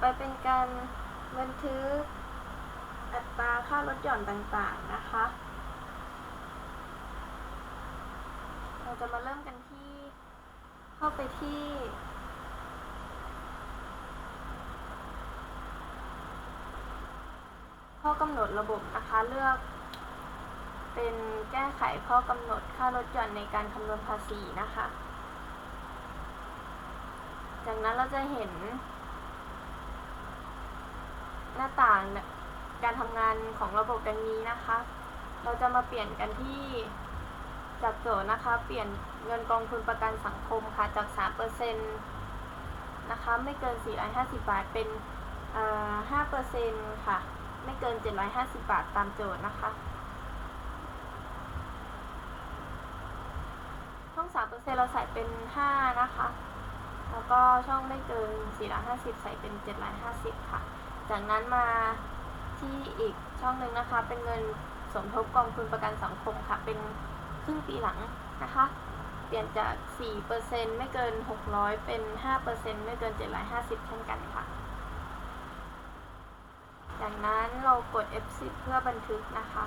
ไปเป็นการบันทึกอัตราค่าลดหย่อนต่างๆนะคะ เราจะมาเริ่มกันที่เข้าไปที่ข้อกำหนดระบบนะคะเลือก เป็นแก้ไขข้อกำหนดค่าลดหย่อนในการคำนวณภาษีนะคะ จากนั้นเราจะเห็น น้าต่างการทำงานของระบบดังนี้นะคะ เราจะมาเปลี่ยนกันที่จากโจทย์นะคะ เปลี่ยนเงินกองทุนประกันสังคมค่ะจาก 3%นะคะ ไม่เกิน 450 บาท เป็นเอ่อ5%ค่ะ ไม่เกิน 750 บาทตามโจทย์นะคะช่อง 3%เราใส่เป็น 5 นะคะ แล้วก็ช่องไม่เกิน 450 ใส่เป็น 750 ค่ะจากนั้นมาที่อีกช่องหนึ่งนะคะ เป็นเงินสมทบกองทุนประกันสังคมค่ะ เป็นครึ่งปีหลังนะคะ เปลี่ยนจาก 4%ไม่เกิน 600 เป็น 5%ไม่เกิน 750 เช่นกันค่ะ จากนั้นเรากด F10 เพื่อบันทึกนะคะ